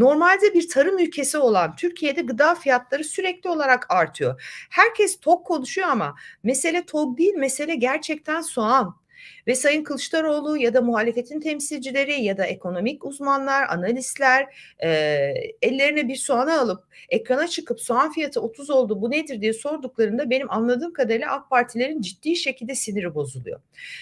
Normalde bir tarım ülkesi olan Türkiye'de gıda fiyatları sürekli olarak artıyor. Herkes tok konuşuyor ama mesele tok değil, mesele gerçekten soğan. Ve Sayın Kılıçdaroğlu ya da muhalefetin temsilcileri ya da ekonomik uzmanlar, analistler e, ellerine bir soğanı alıp ekrana çıkıp soğan fiyatı 30 oldu bu nedir diye sorduklarında benim anladığım kadarıyla AK Partilerin ciddi şekilde siniri bozuluyor.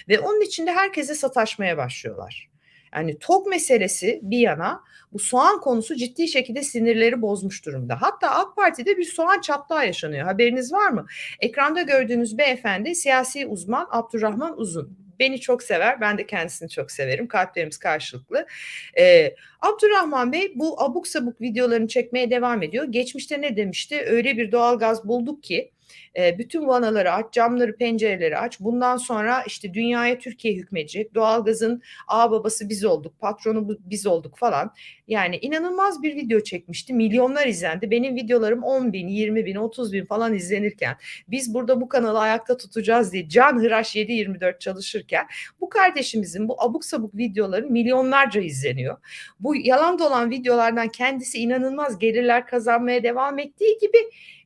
Ve onun içinde herkese sataşmaya başlıyorlar. Yani tok meselesi bir yana bu soğan konusu ciddi şekilde sinirleri bozmuş durumda. Hatta AK Parti'de bir soğan çatlağı yaşanıyor. Haberiniz var mı? Ekranda gördüğünüz beyefendi siyasi uzman Abdurrahman Uzun. Beni çok sever. Ben de kendisini çok severim. Kalplerimiz karşılıklı. Ee, Abdurrahman Bey bu abuk sabuk videolarını çekmeye devam ediyor. Geçmişte ne demişti? Öyle bir doğalgaz bulduk ki e, bütün vanaları aç, camları, pencereleri aç. Bundan sonra işte dünyaya Türkiye hükmedecek. Doğalgazın ağ babası biz olduk, patronu biz olduk falan. Yani inanılmaz bir video çekmişti. Milyonlar izlendi. Benim videolarım 10 bin, 20 bin, 30 bin falan izlenirken biz burada bu kanalı ayakta tutacağız diye can hıraş 7-24 çalışırken bu kardeşimizin bu abuk sabuk videoları milyonlarca izleniyor. Bu yalan dolan videolardan kendisi inanılmaz gelirler kazanmaya devam ettiği gibi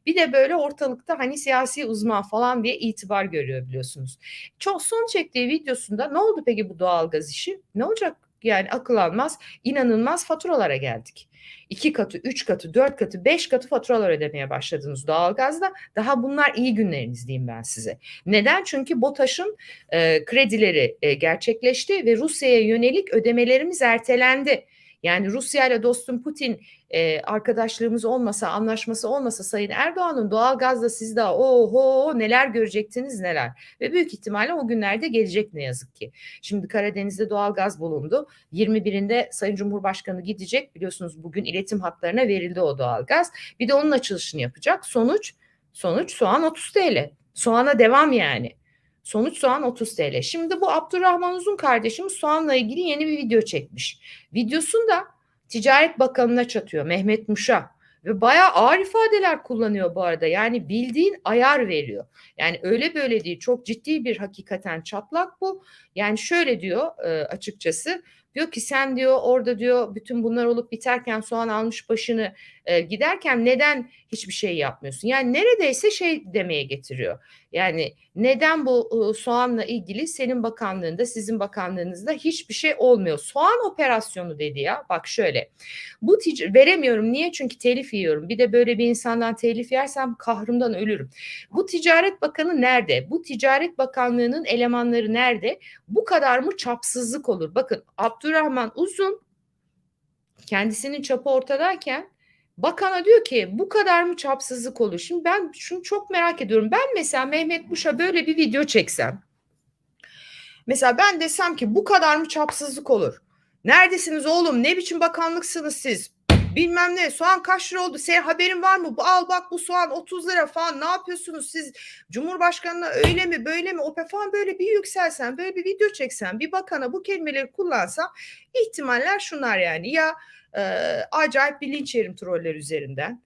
bir de böyle ortalıkta hani siyasi uzman falan diye itibar görüyor biliyorsunuz. Çok son çektiği videosunda ne oldu peki bu doğalgaz işi? Ne olacak? Yani akıl almaz, inanılmaz faturalara geldik. İki katı, üç katı, dört katı, beş katı faturalar ödemeye başladınız doğalgazda. Daha bunlar iyi günleriniz diyeyim ben size. Neden? Çünkü BOTAŞ'ın e, kredileri e, gerçekleşti ve Rusya'ya yönelik ödemelerimiz ertelendi. Yani Rusya ile dostum Putin e, arkadaşlığımız olmasa, anlaşması olmasa Sayın Erdoğan'ın doğal gazla siz daha oho neler görecektiniz neler. Ve büyük ihtimalle o günlerde gelecek ne yazık ki. Şimdi Karadeniz'de doğal gaz bulundu. 21'inde Sayın Cumhurbaşkanı gidecek. Biliyorsunuz bugün iletim hatlarına verildi o doğal gaz. Bir de onun açılışını yapacak. Sonuç sonuç soğan 30 TL. Soğana devam yani. Sonuç soğan 30 TL. Şimdi bu Abdurrahman Uzun kardeşim soğanla ilgili yeni bir video çekmiş. Videosunda Ticaret Bakanı'na çatıyor Mehmet Muş'a ve bayağı ağır ifadeler kullanıyor bu arada. Yani bildiğin ayar veriyor. Yani öyle böyle değil. Çok ciddi bir hakikaten çatlak bu. Yani şöyle diyor e, açıkçası. Diyor ki sen diyor orada diyor bütün bunlar olup biterken soğan almış başını e, giderken neden hiçbir şey yapmıyorsun? Yani neredeyse şey demeye getiriyor. Yani neden bu e, soğanla ilgili senin bakanlığında sizin bakanlığınızda hiçbir şey olmuyor? Soğan operasyonu dedi ya bak şöyle bu veremiyorum niye çünkü telif yiyorum bir de böyle bir insandan telif yersem kahrımdan ölürüm. Bu ticaret bakanı nerede? Bu ticaret bakanlığının elemanları nerede? Bu kadar mı çapsızlık olur? Bakın Abdurrahman Uzun kendisinin çapı ortadayken Bakana diyor ki bu kadar mı çapsızlık olur? Şimdi ben şunu çok merak ediyorum. Ben mesela Mehmet Muş'a böyle bir video çeksem. Mesela ben desem ki bu kadar mı çapsızlık olur? Neredesiniz oğlum? Ne biçim bakanlıksınız siz? Bilmem ne soğan kaç lira oldu? Senin haberin var mı? Al bak bu soğan 30 lira falan ne yapıyorsunuz siz? Cumhurbaşkanına öyle mi böyle mi? O falan böyle bir yükselsen böyle bir video çeksen bir bakana bu kelimeleri kullansam ihtimaller şunlar yani ya e, acayip bir yerim troller üzerinden.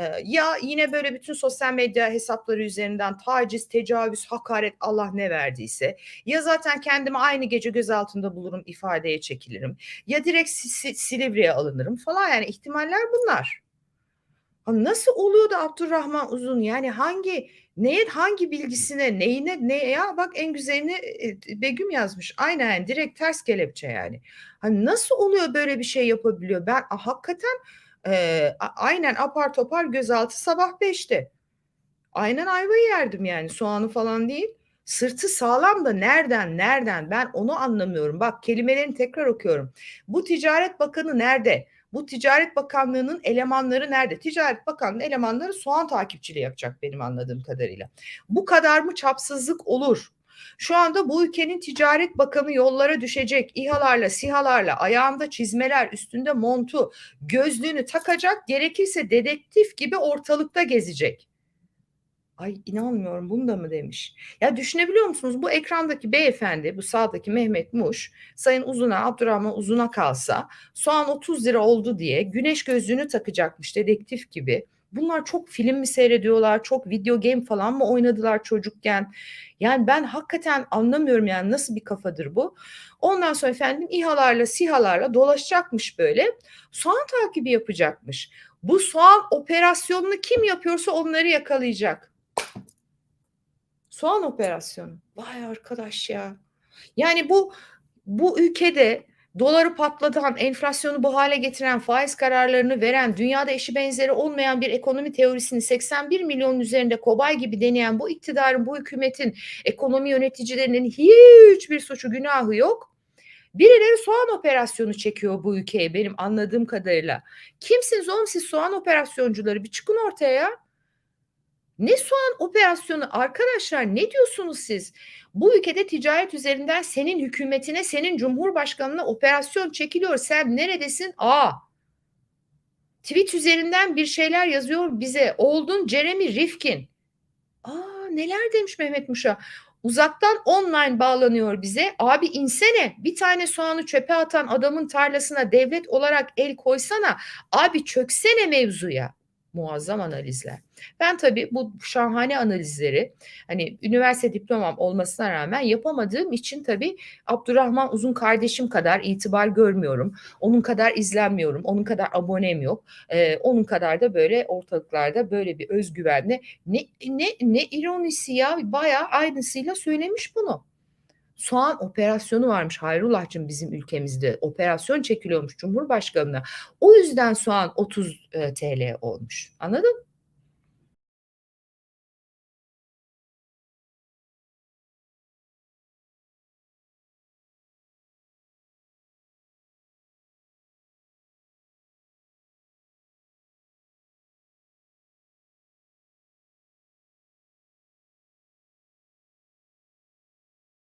E, ya yine böyle bütün sosyal medya hesapları üzerinden taciz, tecavüz, hakaret Allah ne verdiyse ya zaten kendimi aynı gece gözaltında bulurum ifadeye çekilirim ya direkt Silivri'ye alınırım falan yani ihtimaller bunlar. Nasıl oluyor da Abdurrahman Uzun yani hangi neye hangi bilgisine neyine ne ya bak en güzelini Begüm yazmış aynen direkt ters kelepçe yani. Hani nasıl oluyor böyle bir şey yapabiliyor? Ben hakikaten e, aynen apar topar gözaltı sabah beşte. Aynen ayvayı yerdim yani soğanı falan değil. Sırtı sağlam da nereden nereden ben onu anlamıyorum. Bak kelimelerini tekrar okuyorum. Bu Ticaret Bakanı nerede? Bu Ticaret Bakanlığı'nın elemanları nerede? Ticaret Bakanlığı elemanları soğan takipçiliği yapacak benim anladığım kadarıyla. Bu kadar mı çapsızlık olur? Şu anda bu ülkenin Ticaret Bakanı yollara düşecek. İHA'larla, SİHA'larla, ayağında çizmeler, üstünde montu, gözlüğünü takacak. Gerekirse dedektif gibi ortalıkta gezecek. Ay inanmıyorum bunu da mı demiş. Ya düşünebiliyor musunuz bu ekrandaki beyefendi bu sağdaki Mehmet Muş Sayın Uzun'a Abdurrahman Uzun'a kalsa soğan 30 lira oldu diye güneş gözlüğünü takacakmış dedektif gibi Bunlar çok film mi seyrediyorlar, çok video game falan mı oynadılar çocukken? Yani ben hakikaten anlamıyorum yani nasıl bir kafadır bu? Ondan sonra efendim İHA'larla, SİHA'larla dolaşacakmış böyle. Soğan takibi yapacakmış. Bu soğan operasyonunu kim yapıyorsa onları yakalayacak. Soğan operasyonu. Vay arkadaş ya. Yani bu bu ülkede doları patlatan, enflasyonu bu hale getiren, faiz kararlarını veren, dünyada eşi benzeri olmayan bir ekonomi teorisini 81 milyonun üzerinde kobay gibi deneyen bu iktidarın, bu hükümetin, ekonomi yöneticilerinin hiçbir suçu günahı yok. Birileri soğan operasyonu çekiyor bu ülkeye benim anladığım kadarıyla. Kimsiniz oğlum siz soğan operasyoncuları? Bir çıkın ortaya. Ne soğan operasyonu arkadaşlar ne diyorsunuz siz? Bu ülkede ticaret üzerinden senin hükümetine, senin cumhurbaşkanına operasyon çekiliyor. Sen neredesin? Aa. Tweet üzerinden bir şeyler yazıyor bize. Oldun Jeremy Rifkin. Aa neler demiş Mehmet Muş'a. Uzaktan online bağlanıyor bize. Abi insene bir tane soğanı çöpe atan adamın tarlasına devlet olarak el koysana. Abi çöksene mevzuya. Muazzam analizler. Ben tabii bu şahane analizleri hani üniversite diplomam olmasına rağmen yapamadığım için tabii Abdurrahman Uzun kardeşim kadar itibar görmüyorum. Onun kadar izlenmiyorum. Onun kadar abonem yok. Ee, onun kadar da böyle ortalıklarda böyle bir özgüvenle ne ne ne ironisi ya bayağı aynısıyla söylemiş bunu. Soğan operasyonu varmış Hayrullah'cığım bizim ülkemizde. Operasyon çekiliyormuş Cumhurbaşkanı'na. O yüzden soğan 30 TL olmuş. Anladın?